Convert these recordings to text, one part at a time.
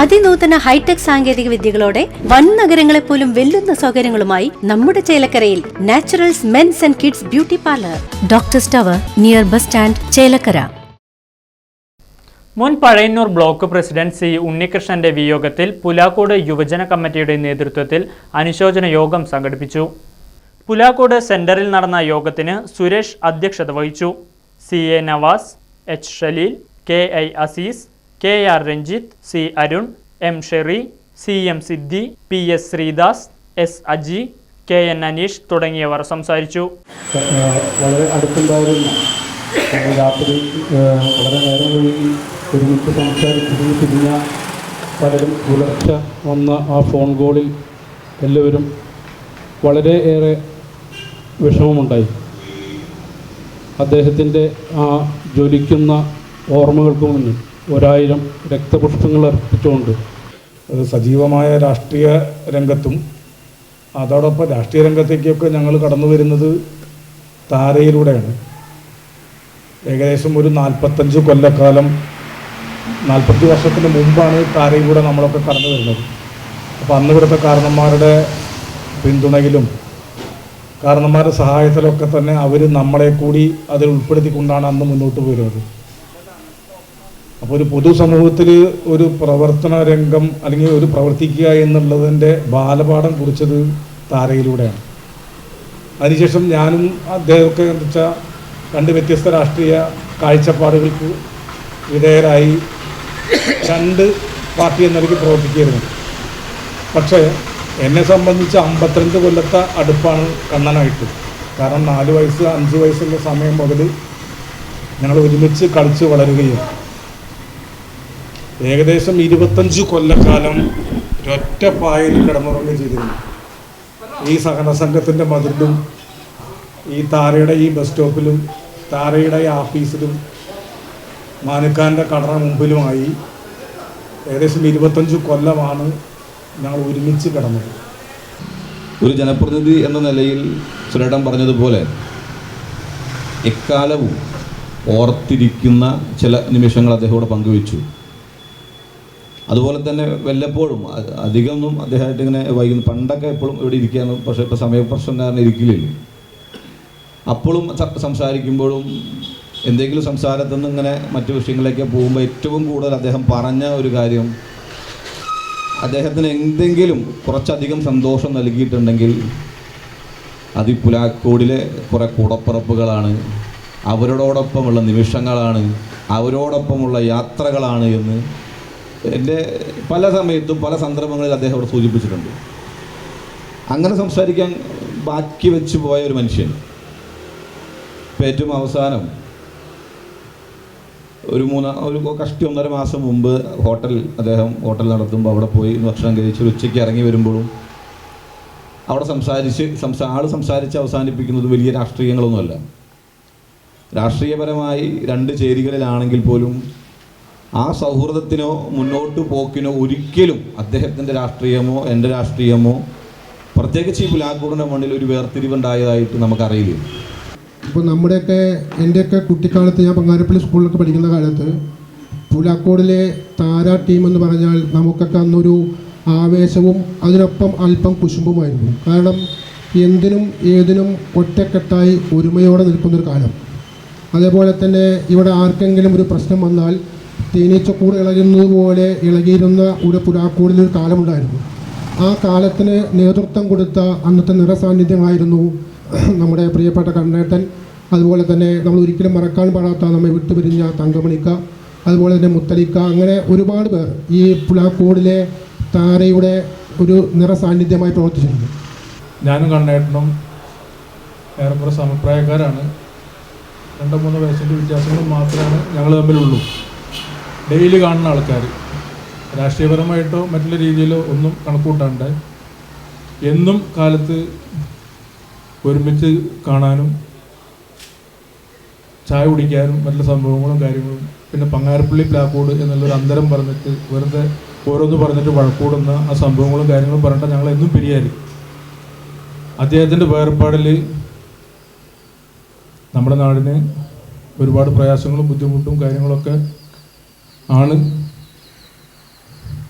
അതിനൂതന hi tech സാങ്കേതിക വിദ്യകളോടെ വൻ നഗരങ്ങളെ പോലും വെല്ലുന്ന സൗകര്യങ്ങളുമായി നമ്മുടെ ചേലക്കരയിൽ Naturals men's and kids beauty parlour. Doctors tower near bus stand Chelakkara. മുൻ പഴയന്നൂർ ബ്ലോക്ക് പ്രസിഡന്റ് സി ഉണ്ണികൃഷ്ണന്റെ വിയോഗത്തിൽ പുലാക്കോട് യുവജന കമ്മിറ്റിയുടെ നേതൃത്വത്തിൽ അനുശോചന യോഗം സംഘടിപ്പിച്ചു. പുലാക്കോട് സെന്ററിൽ നടന്ന യോഗത്തിന് സുരേഷ് അധ്യക്ഷത വഹിച്ചു. C A Navas H Shaleel K I Azeez K R Ranjith C Arun M Sheri C M Siddhi P S Sreedas S Aji K N Aneesh തുടങ്ങിയവർ സംസാരിച്ചു. വളരെ അടുത്തുണ്ടായിരുന്ന രാത്രി വളരെ നേരം വൈകി ഒരുമിച്ച് പലരും പുലർച്ച വന്ന ആ ഫോൺ കോളിൽ എല്ലാവരും വളരെ ഏറെ വിഷമമുണ്ടായി. അദ്ദേഹത്തിന്റെ ആ ജ്വലിക്കുന്ന ഓർമ്മകൾക്ക് മുന്നിൽ. ഒരായിരം രക്തപുഷ്പങ്ങൾ അർപ്പിച്ചുകൊണ്ട് സജീവമായ രാഷ്ട്രീയ രംഗത്തും അതോടൊപ്പം രാഷ്ട്രീയ രംഗത്തേക്കൊക്കെ ഞങ്ങൾ കടന്നു വരുന്നത് താരയിലൂടെയാണ്. ഏകദേശം ഒരു നാൽപ്പത്തഞ്ച് കൊല്ലക്കാലം നാൽപ്പത്തി വർഷത്തിന് മുമ്പാണ് താരയിലൂടെ നമ്മളൊക്കെ കടന്നു വരുന്നത്. അപ്പോൾ അന്ന് ഇവിടുത്തെ കാരണന്മാരുടെ പിന്തുണയിലും കാരണന്മാരുടെ സഹായത്തിലൊക്കെ തന്നെ അവർ നമ്മളെ കൂടി അതിൽ ഉൾപ്പെടുത്തിക്കൊണ്ടാണ് അന്ന് മുന്നോട്ട് പോരുന്നത്. അപ്പോൾ ഒരു പൊതുസമൂഹത്തിൽ ഒരു പ്രവർത്തന രംഗം അല്ലെങ്കിൽ ഒരു പ്രവർത്തിക്കുക എന്നുള്ളതിന്റെ ബാലപാഠം കുറിച്ചത് താരയിലൂടെയാണ്. അതിനുശേഷം ഞാനും അദ്ദേഹമൊക്കെ എന്ന് വെച്ചാൽ രണ്ട് വ്യത്യസ്ത രാഷ്ട്രീയ കാഴ്ചപ്പാടുകൾക്ക് വിധേയരായി രണ്ട് പാർട്ടി എന്ന നിലയ്ക്ക് പ്രവർത്തിക്കുകയായിരുന്നു. പക്ഷേ എന്നെ സംബന്ധിച്ച് അമ്പത്തിരണ്ട് കൊല്ലത്തെ അടുപ്പാണ് കണ്ണനായിട്ട്. കാരണം നാല് വയസ്സ് അഞ്ച് വയസ്സുള്ള സമയം മുതൽ ഞങ്ങൾ ഒരുമിച്ച് കളിച്ച് വളരുകയും ഏകദേശം ഇരുപത്തഞ്ച് കൊല്ലക്കാലം ഒറ്റ പായയിൽ കിടന്നുറങ്ങുകയും ചെയ്തിരുന്നു. ഈ സഹന സംഘത്തിന്റെ മതിലും ഈ താരയുടെ ഈ ബസ് സ്റ്റോപ്പിലും താരയുടെ ഈ ആഫീസിലും മാനുക്കാന്റെ കടറ മുമ്പിലുമായി ഏകദേശം ഇരുപത്തഞ്ച് കൊല്ലമാണ് ഞങ്ങൾ ഒരുമിച്ച് കിടന്നത്. ഒരു ജനപ്രതിനിധി എന്ന നിലയിൽ സുരേട്ടൻ പറഞ്ഞതുപോലെ എക്കാലവും ഓർത്തിരിക്കുന്ന ചില നിമിഷങ്ങൾ അദ്ദേഹത്തോട് പങ്കുവച്ചു. അതുപോലെ തന്നെ വല്ലപ്പോഴും അധികമൊന്നും അദ്ദേഹമായിട്ട് ഇങ്ങനെ വൈകുന്നു പണ്ടൊക്കെ എപ്പോഴും ഇവിടെ ഇരിക്കാണ് പക്ഷേ ഇപ്പോൾ സമയപ്രശ്നം കാരണം ഇരിക്കില്ലല്ലോ. അപ്പോഴും സംസാരിക്കുമ്പോഴും എന്തെങ്കിലും സംസാരത്തു നിന്ന് ഇങ്ങനെ മറ്റു വിഷയങ്ങളിലേക്ക് പോകുമ്പോൾ ഏറ്റവും കൂടുതൽ അദ്ദേഹം പറഞ്ഞ ഒരു കാര്യം അദ്ദേഹത്തിന് എന്തെങ്കിലും കുറച്ചധികം സന്തോഷം നൽകിയിട്ടുണ്ടെങ്കിൽ അത് ഈ പുലാക്കോടിലെ കുറേ കൂടപ്പിറപ്പുകളാണ്. അവരോടൊപ്പമുള്ള നിമിഷങ്ങളാണ്. അവരോടൊപ്പമുള്ള യാത്രകളാണ് എന്ന് എന്റെ പല സമയത്തും പല സന്ദർഭങ്ങളിൽ അദ്ദേഹം അവിടെ സൂചിപ്പിച്ചിട്ടുണ്ട്. അങ്ങനെ സംസാരിക്കാൻ ബാക്കി വെച്ച് പോയ ഒരു മനുഷ്യൻ. ഇപ്പം ഏറ്റവും അവസാനം ഒരു മൂന്നാ ഒരു കഷ്ടി ഒന്നര മാസം മുമ്പ് ഹോട്ടൽ അദ്ദേഹം ഹോട്ടൽ നടത്തുമ്പോൾ അവിടെ പോയി ഭക്ഷണം കഴിച്ച് ഉച്ചയ്ക്ക് ഇറങ്ങി വരുമ്പോഴും അവിടെ സംസാരിച്ച് സംസാ ആൾ സംസാരിച്ച് അവസാനിപ്പിക്കുന്നത് വലിയ രാഷ്ട്രീയങ്ങളൊന്നുമല്ല. രാഷ്ട്രീയപരമായി രണ്ട് ചേരികളിലാണെങ്കിൽ പോലും ആ സൗഹൃദത്തിനോ മുന്നോട്ട് പോക്കിനോ ഒരിക്കലും അദ്ദേഹത്തിന്റെ രാഷ്ട്രീയമോ എന്റെ രാഷ്ട്രീയമോ പ്രത്യേകിച്ച് ഈ പുലാക്കൂടിന്റെ മണ്ണിൽ ഒരു വേർതിരിവുണ്ടായതായിട്ട് നമുക്കറിയില്ല. ഇപ്പോൾ നമ്മുടെയൊക്കെ എന്റെയൊക്കെ കുട്ടിക്കാലത്ത് ഞാൻ പങ്കാരപ്പള്ളി സ്കൂളിലൊക്കെ പഠിക്കുന്ന കാലത്ത് പുലാക്കോടിലെ താര ടീം എന്ന് പറഞ്ഞാൽ നമുക്കൊക്കെ അന്നൊരു ആവേശവും അതിനൊപ്പം അല്പം കുശുമ്പുമായിരുന്നു. കാരണം എന്തിനും ഏതിനും ഒറ്റക്കെട്ടായി ഒരുമയോടെ നിൽക്കുന്നൊരു കാലം. അതേപോലെ തന്നെ ഇവിടെ ആർക്കെങ്കിലും ഒരു പ്രശ്നം വന്നാൽ തേനീച്ചക്കൂട് ഇളകുന്നത് പോലെ ഇളകിയിരുന്ന ഒരു പുലാക്കോടിലൊരു കാലമുണ്ടായിരുന്നു. ആ കാലത്തിന് നേതൃത്വം കൊടുത്ത അന്നത്തെ നിറസാന്നിധ്യമായിരുന്നു നമ്മുടെ പ്രിയപ്പെട്ട കണ്ണേട്ടൻ. അതുപോലെ തന്നെ നമ്മൾ ഒരിക്കലും മറക്കാൻ പാടാത്ത നമ്മെ വിട്ടുപിരിഞ്ഞ തങ്കമണിക്ക. അതുപോലെ തന്നെ മുത്തലിക്ക. അങ്ങനെ ഒരുപാട് പേർ ഈ പുലാക്കോടിലെ താരയുടെ ഒരു നിറസാന്നിധ്യമായി പ്രവർത്തിച്ചിട്ടുണ്ട് ഞാനും കണ്ണേട്ടനും ഏറെക്കുറെ സമപ്രായക്കാരാണ്. രണ്ടോ മൂന്നോ വയസ്സിന്റെ വ്യത്യാസങ്ങൾ മാത്രമാണ് ഞങ്ങൾ തമ്മിലുള്ളൂ. ഡെയിലി കാണുന്ന ആൾക്കാർ. രാഷ്ട്രീയപരമായിട്ടോ മറ്റുള്ള രീതിയിലോ ഒന്നും കണക്കൂട്ടാണ്ട് എന്നും കാലത്ത് ഒരുമിച്ച് കാണാനും ചായ കുടിക്കാനും മറ്റുള്ള സംഭവങ്ങളും കാര്യങ്ങളും പിന്നെ പങ്ങാരപ്പള്ളി പ്ലാക്കോട് എന്നുള്ളൊരു അന്തരം പറഞ്ഞിട്ട് വെറുതെ ഓരോന്ന് പറഞ്ഞിട്ട് വഴക്കൂടുന്ന ആ സംഭവങ്ങളും കാര്യങ്ങളും പറഞ്ഞിട്ട് ഞങ്ങൾ എന്നും പിരിയായി അദ്ദേഹത്തിന്റെ വേർപാടിൽ നമ്മുടെ നാടിന് ഒരുപാട് പ്രയാസങ്ങളും ബുദ്ധിമുട്ടും കാര്യങ്ങളൊക്കെ ആണ്.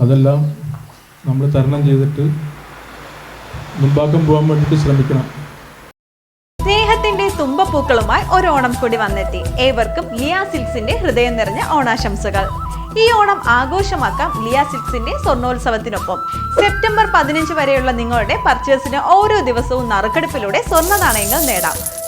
അതെല്ലാം നമ്മൾ തരണം ചെയ്തിട്ട് മുൻപാക്കം പോകാൻ വേണ്ടിയിട്ട് ശ്രമിക്കണം. സ്നേഹത്തിന്റെ തുമ്പപ്പൂക്കളുമായി ഒരു ഓണം കൂടി വന്നെത്തി. ഏവർക്കും ലിയ സിൽക്സിന്റെ ഹൃദയം നിറഞ്ഞ ഓണാശംസകൾ. ഈ ഓണം ആഘോഷമാക്കാം ലിയ സിൽക്സിന്റെ സ്വർണോത്സവത്തിനൊപ്പം സെപ്റ്റംബർ പതിനഞ്ച് വരെയുള്ള നിങ്ങളുടെ പർച്ചേസിന് ഓരോ ദിവസവും നറുക്കെടുപ്പിലൂടെ സ്വർണ നാണയങ്ങൾ നേടാം.